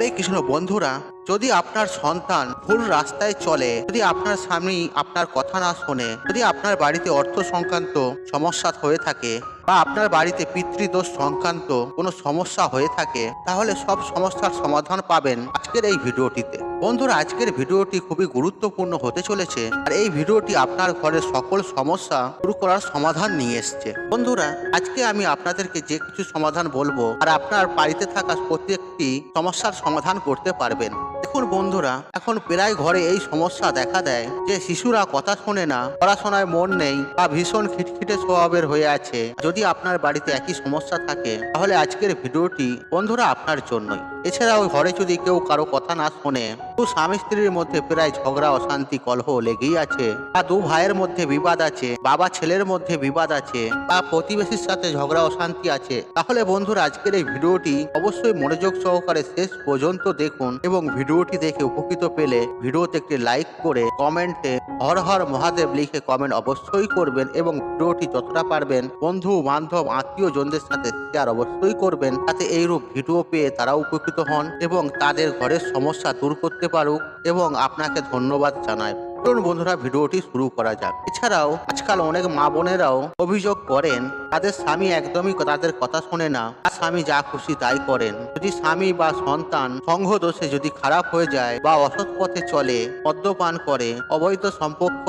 হরে কৃষ্ণ বন্ধুরা, যদি আপনার সন্তান ভুল রাস্তায় চলে, যদি আপনার স্বামী আপনার কথা না শোনে, যদি আপনার বাড়িতে অর্থ সংক্রান্ত সমস্যা হয়ে থাকে বা আপনার বাড়িতে পিতৃদোষ সংক্রান্ত কোনো সমস্যা হয়ে থাকে, তাহলে সব সমস্যার সমাধান পাবেন আজকের এই ভিডিওটিতে। বন্ধুরা, আজকের ভিডিওটি খুবই গুরুত্বপূর্ণ হতে চলেছে আর এই ভিডিওটি আপনার ঘরের সকল সমস্যা দূর করার সমাধান নিয়ে এসছে। বন্ধুরা, আজকে আমি আপনাদেরকে যে কিছু সমাধান বলব আর আপনার বাড়িতে থাকা প্রত্যেকটি সমস্যার সমাধান করতে পারবেন। দেখুন বন্ধুরা। এখন প্রায় ঘরে এই সমস্যা দেখা দেয় যে শিশুরা কথা শোনে না, পড়াশোনায় মন নেই বা ভীষণ খিটখিটে স্বভাবের হয়ে আছে। যদি আপনার বাড়িতে একই সমস্যা থাকে, তাহলে আজকের ভিডিওটি বন্ধুরা আপনার জন্যই। এছাড়াও ঘরে যদি কেউ কারও কথা না শোনে দু স্বামী স্ত্রীর মধ্যে প্রায় ঝগড়া, অশান্তি, কলহ লেগেই আছে বা দু ভাইয়ের মধ্যে বিবাদ আছে, বাবা ছেলের মধ্যে বিবাদ আছে বা প্রতিবেশীর সাথে ঝগড়া, অশান্তি আছে, তাহলে বন্ধুরা আজকের এই ভিডিওটি অবশ্যই মনোযোগ সহকারে শেষ পর্যন্ত দেখুন এবং ভিডিওটি দেখে উপকৃত পেলে ভিডিওতে একটি লাইক করে কমেন্টে হর হর মহাদেব লিখে কমেন্ট অবশ্যই করবেন এবং ভিডিওটি যতটা পারবেন বন্ধু, বান্ধব আত্মীয় জনদের সাথে শেয়ার অবশ্যই করবেন যাতে এইরূপ ভিডিও পেয়ে তারা উপকৃত হন এবং তাদের ঘরের সমস্যা দূর করতে পারুক এবং আপনাকে ধন্যবাদ জানায়। বন্ধুরা, ভিডিওটি শুরু করা যাক। এছাড়াও আজকাল অনেক মা বোনেরাও অভিযোগ করেন তাদের স্বামী একদমই তাদের কথা শোনে না। আর স্বামী যা খুশি তাই করেন। যদি স্বামী বা সন্তান সংঘ দোষে যদি খারাপ হয়ে যায় বা অসৎ পথে চলে মদ্যপান করে, অবৈধ সম্পর্ক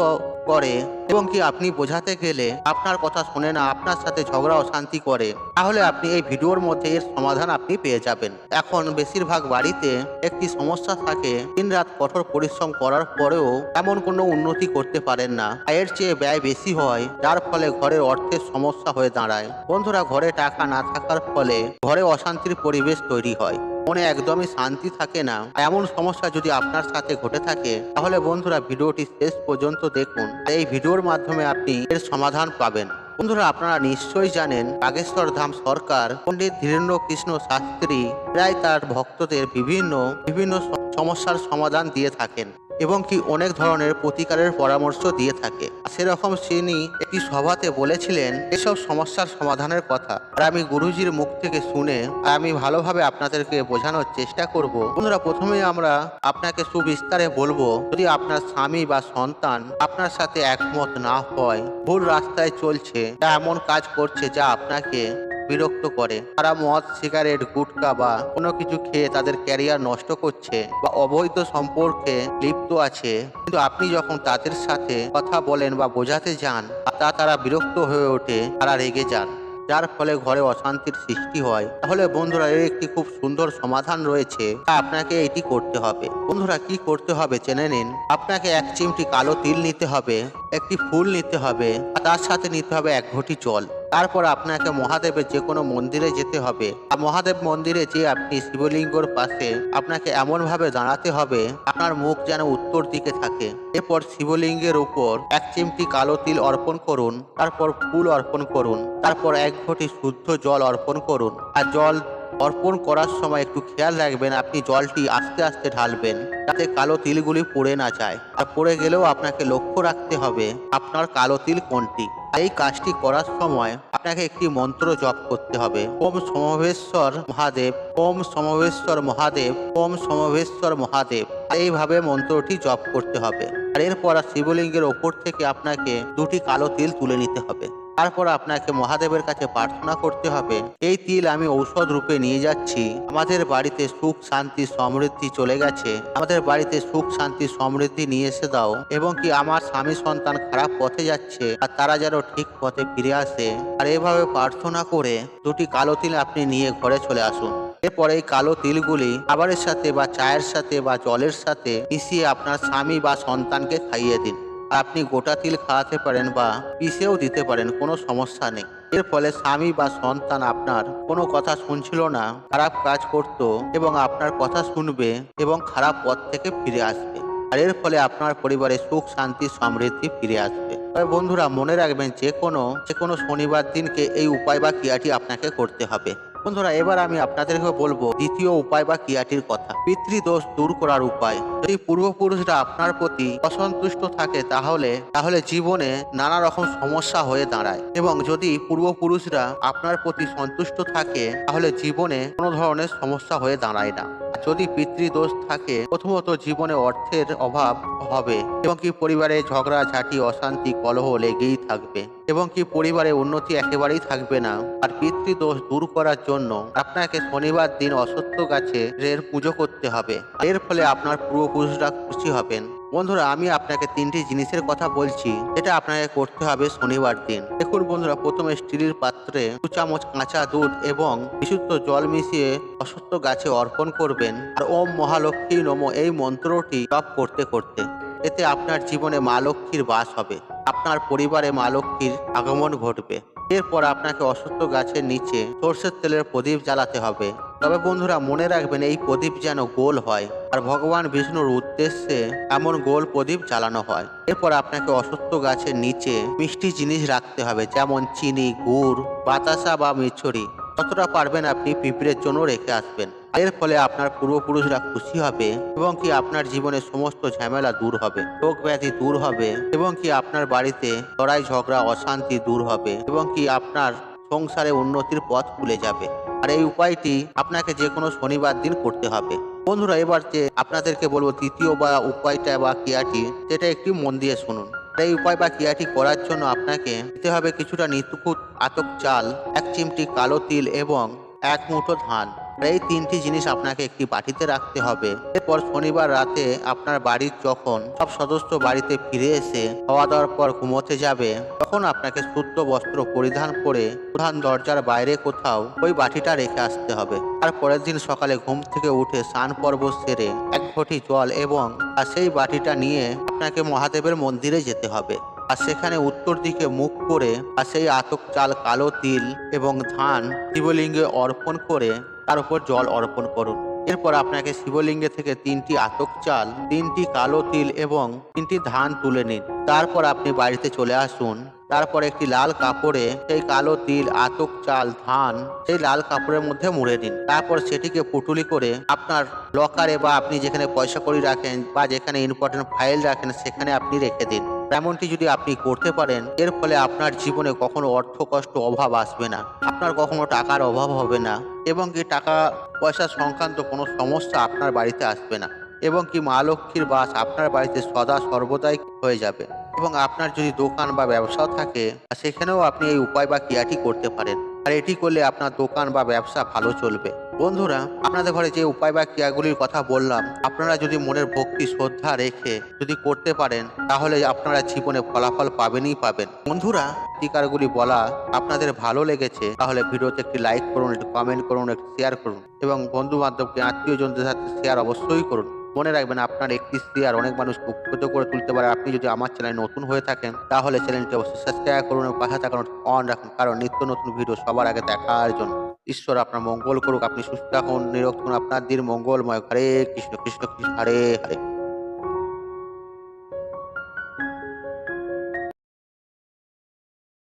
করে এবং কি আপনি বোঝাতে গেলে আপনার কথা শোনে না, আপনার সাথে ঝগড়া, অশান্তি করে, তাহলে আপনি এই ভিডিওর মধ্যে এর সমাধান আপনি পেয়ে যাবেন। এখন বেশিরভাগ বাড়িতে একটি সমস্যা থাকে। দিনরাত কঠোর পরিশ্রম করার পরেও এমন কোনো উন্নতি করতে পারেন না। আয়ের চেয়ে ব্যয় বেশি হয়, যার ফলে ঘরের অর্থের সমস্যা হয়ে দাঁড়ায়। বন্ধুরা, ঘরে টাকা না থাকার ফলে ঘরে অশান্তির পরিবেশ তৈরি হয়। মনে একদমই শান্তি থাকে না। এমন সমস্যা যদি আপনার সাথে ঘটে থাকে, তাহলে বন্ধুরা, ভিডিওটি শেষ পর্যন্ত দেখুন। এই ভিডিওর মাধ্যমে আপনি এর সমাধান পাবেন। বন্ধুরা, আপনারা নিশ্চয়ই জানেন, বাগেশ্বর ধাম সরকার, পণ্ডিত ধীরেন্দ্র কৃষ্ণ শাস্ত্রী, প্রায় তার ভক্তদের বিভিন্ন বিভিন্ন সমস্যার সমাধান দিয়ে থাকেন। এবং কি অনেক ধরনের প্রতিকারের পরামর্শ দিয়ে থাকে। সেরকম তিনি একটি সভাতে বলেছিলেন, এসব সমস্যার সমাধানের কথা। আর আমি গুরুজির মুখ থেকে শুনে আমি ভালোভাবে আপনাদেরকে বোঝানোর চেষ্টা করব। বন্ধুরা, প্রথমে আমরা আপনাকে সুবিস্তারে বলব, যদি আপনার স্বামী বা সন্তান আপনার সাথে একমত না হয়, ভুল রাস্তায় চলছে যা এমন কাজ করছে যা আপনাকে বিরক্ত করে। তারা মদ, সিগারেট, গুটকা বা কোনো কিছু খেয়ে তাদের ক্যারিয়ার নষ্ট করছে বা অবৈধ সম্পর্কে লিপ্ত আছে। কিন্তু আপনি যখন তাদের সাথে কথা বলেন বা বোঝাতে যান, তা তারা বিরক্ত হয়ে ওঠে, তারা রেগে যান। যার ফলে ঘরে অশান্তির সৃষ্টি হয়। তাহলে বন্ধুরা, এর একটি খুব সুন্দর সমাধান রয়েছে। তা আপনাকে এটি করতে হবে। বন্ধুরা, কি করতে হবে জেনে নিন। আপনাকে এক চিমটি কালো তিল নিতে হবে, একটি ফুল নিতে হবে, আর তার সাথে নিতে হবে এক ঘটি জল। তারপর আপনাকে মহাদেবের যে কোনো মন্দিরে যেতে হবে। আর মহাদেব মন্দিরে যে আপনি শিবলিঙ্গর পাশে আপনাকে এমন ভাবে দাঁড়াতে হবে, আপনার মুখ যেন উত্তর দিকে থাকে। এরপর শিবলিঙ্গের উপর এক চিমটি কালো তিল অর্পণ করুন, তারপর ফুল অর্পণ করুন, তারপর এক ঘটি শুদ্ধ জল অর্পণ করুন। আর জল অর্পণ করার সময় একটু খেয়াল রাখবেন, আপনি জলটি আস্তে আস্তে ঢালবেন, যাতে কালো তিলগুলি পড়ে না যায়। আর পড়ে গেলেও আপনাকে লক্ষ্য রাখতে হবে, আপনার কালো তিল কোনটি? এই কাজটি করার সময় আপনাকে একটি মন্ত্র জপ করতে হবে। ওম সমবেশ্বর মহাদেব, ওম সমবেশ্বর মহাদেব, ওম সমবেশ্বর মহাদেব। এইভাবে মন্ত্রটি জপ করতে হবে। আর এরপর শিবলিঙ্গের ওপর থেকে আপনাকে দুটি কালো তিল তুলে নিতে হবে। তারপর আপনাকে মহাদেবের কাছে প্রার্থনা করতে হবে। এই তিল আমি ঔষধ রূপে নিয়ে যাচ্ছি। আমাদের বাড়িতে সুখ, শান্তি, সমৃদ্ধি চলে গেছে। আমাদের বাড়িতে সুখ, শান্তি, সমৃদ্ধি নিয়ে এসে দাও। এবং কি আমার স্বামী সন্তান খারাপ পথে যাচ্ছে আর তারা যেন ঠিক পথে ফিরে আসে। আর এভাবে প্রার্থনা করে দুটি কালো তিল আপনি নিয়ে ঘরে চলে আসুন। এরপর এই কালো তিলগুলি খাবারের সাথে বা চায়ের সাথে বা জলের সাথে মিশিয়ে আপনার স্বামী বা সন্তানকে খাইয়ে দিন। আপনি গোটা তিল খাওয়াতে পারেন বা পিষেও দিতে পারেন, কোনো সমস্যা নেই। এর ফলে স্বামী বা সন্তান আপনার কোনো কথা শুনছিল না, খারাপ কাজ করত এবং আপনার কথা শুনবে এবং খারাপ পথ থেকে ফিরে আসবে। আর এর ফলে আপনার পরিবারে সুখ, শান্তি, সমৃদ্ধি ফিরে আসবে। তবে বন্ধুরা, মনে রাখবেন, যে কোনো যে কোনো শনিবার দিনকে এই উপায় বা ক্রিয়াটি আপনাকে করতে হবে। বন্ধুরা, এবার আমি আপনাদেরকে বলব, দ্বিতীয় উপায় বা ক্রিয়াটির কথা। পিতৃদোষ দূর করার উপায়। যদি পূর্বপুরুষরা আপনার প্রতি অসন্তুষ্ট থাকে, তাহলে তাহলে জীবনে নানা রকম সমস্যা হয়ে দাঁড়ায়। এবং যদি পূর্বপুরুষরা আপনার প্রতি সন্তুষ্ট থাকে, তাহলে জীবনে কোনো ধরনের সমস্যা হয়ে দাঁড়ায় না। যদি পিতৃদোষ থাকে, প্রথমত জীবনে অর্থের অভাব হবে এবং কি পরিবারে ঝগড়া, ঝাঁটি, অশান্তি, কলহ লেগেই থাকবে এবং কি পরিবারে উন্নতি একেবারেই থাকবে না। আর পিতৃদোষ দূর করার জন্য আপনাকে শনিবার দিন অসত্য গাছে এর পুজো করতে হবে। এর ফলে আপনার পূর্বপুরুষরা খুশি হবেন। বন্ধুরা, আমি আপনাকে তিনটি জিনিসের কথা বলছি, যেটা আপনাকে করতে হবে শনিবার দিন। দেখুন বন্ধুরা, প্রথমে স্টিলের পাত্রে দু চামচ কাঁচা দুধ এবং বিশুদ্ধ জল মিশিয়ে অসুস্থ গাছে অর্পণ করবেন। আর ওম মহালক্ষ্মী নম, এই মন্ত্রটি জপ করতে করতে। এতে আপনার জীবনে মা লক্ষ্মীর বাস হবে। আপনার পরিবারে মা লক্ষ্মীর আগমন ঘটবে। এরপর আপনাকে অসুস্থ গাছের নিচে সর্ষের তেলের প্রদীপ জ্বালাতে হবে। তবে বন্ধুরা, মনে রাখবেন এই প্রদীপ যেন গোল হয় আর ভগবান বিষ্ণুর উদ্দেশ্যে এমন গোল প্রদীপ জ্বালানো হয়। এরপর আপনাকে অসুস্থ গাছের নিচে মিষ্টি জিনিস রাখতে হবে, যেমন চিনি, গুড়, বাতাসা বা মিছরি। যতটা পারবেন আপনি পিঁপড়ের জন্য রেখে আসবেন। এর ফলে আপনার পূর্বপুরুষরা খুশি হবে এবং কি আপনার জীবনের সমস্ত ঝামেলা দূর হবে, রোগ ব্যাধি দূর হবে এবং কি আপনার বাড়িতে লড়াই, ঝগড়া, অশান্তি দূর হবে এবং কি আপনার সংসারে উন্নতির পথ খুলে যাবে। আর এই উপায়টি আপনাকে যে কোনো শনিবার দিন করতে হবে। বন্ধুরা, এবার যে আপনাদেরকে বলব তৃতীয় বা উপায়টা বা ক্রিয়াটি, সেটা একটি মন দিয়ে শুনুন। এই উপায় বা ক্রিয়াটি করার জন্য আপনাকে দিতে হবে কিছুটা নিতুকুট আতক চাল, এক চিমটি কালো তিল এবং এক মুঠো ধান। এই তিনটি জিনিস আপনাকে একটি বাটিতে রাখতে হবে। এরপর শনিবার রাতে আপনার বাড়ির যখন সব সদস্য বাড়িতে ফিরে এসে খাওয়া দাওয়ার পর ঘুমোতে যাবে, তখন আপনাকে শুদ্ধ বস্ত্র পরিধান করে প্রধান দরজার বাইরে কোথাও ওই বাটিটা রেখে আসতে হবে। আর পরের দিন সকালে ঘুম থেকে উঠে স্নান পর্ব সেরে এক ঘটি জল এবং সেই বাটিটা নিয়ে আপনাকে মহাদেবের মন্দিরে যেতে হবে। আর সেখানে উত্তর দিকে মুখ করে আর সেই আতক চাল, কালো তিল এবং ধান, শিবলিঙ্গে অর্পণ করে তার উপর জল অর্পণ করুন। এরপর আপনাকে শিবলিঙ্গে থেকে তিনটি আতক চাল, তিনটি কালো তিল এবং তিনটি ধান তুলে নিন। তারপর আপনি বাড়িতে চলে আসুন। তারপর একটি লাল কাপড়ে সেই কালো তিল, আতক চাল, ধান সেই লাল কাপড়ের মধ্যে মুড়ে দিন তারপর সেটিকে পুটুলি করে আপনার লকারে বা আপনি যেখানে পয়সা কড়ি রাখেন বা যেখানে ইম্পর্টেন্ট ফাইল রাখেন, সেখানে আপনি রেখে দিন। এমনটি যদি আপনি করতে পারেন, এর ফলে আপনার জীবনে কখনো অর্থ কষ্ট অভাব আসবে না। আপনার কখনো টাকার অভাব হবে না এবং কি টাকা পয়সা সংক্রান্ত কোনো সমস্যা আপনার বাড়িতে আসবে না এবং কি মা লক্ষ্মীর বাস আপনার বাড়িতে সদা সর্বদাই হয়ে যাবে এবং আপনার যদি দোকান বা ব্যবসাও থাকে সেখানেও আপনি এই উপায় বা ক্রিয়াটি করতে পারেন। আর এটি করলে আপনার দোকান বা ব্যবসা ভালো চলবে। বন্ধুরা, আপনাদের ঘরে যে উপায় বা ক্রিয়াগুলির কথা বললাম, আপনারা যদি মনের ভক্তি, শ্রদ্ধা রেখে যদি করতে পারেন, তাহলে আপনারা জীবনে ফলাফল পাবেনই পাবেন। বন্ধুরা, প্রতিকারগুলি বলা আপনাদের ভালো লেগেছে, তাহলে ভিডিওতে একটি লাইক করুন, একটি কমেন্ট করুন, একটি শেয়ার করুন এবং বন্ধু বান্ধবকে আত্মীয়জনদের সাথে শেয়ার অবশ্যই করুন। মনে রাখবেন, আপনার একটি শেয়ার অনেক মানুষকে উপকৃত করে তুলতে পারে। আপনি যদি আমার চ্যানেল নতুন হয়ে থাকেন, তাহলে চ্যানেলটি অবশ্যই সাবস্ক্রাইব করুন এবং পাশে থাকুন অন রাখুন, কারণ নিত্য নতুন ভিডিও সবার আগে দেখার জন্য। ঈশ্বর আপনার মঙ্গল করুক, আপনি সুস্থ হন থাকুন আপনার দিন মঙ্গলময়। হরে কৃষ্ণ কৃষ্ণ কৃষ্ণ, হরে হরে।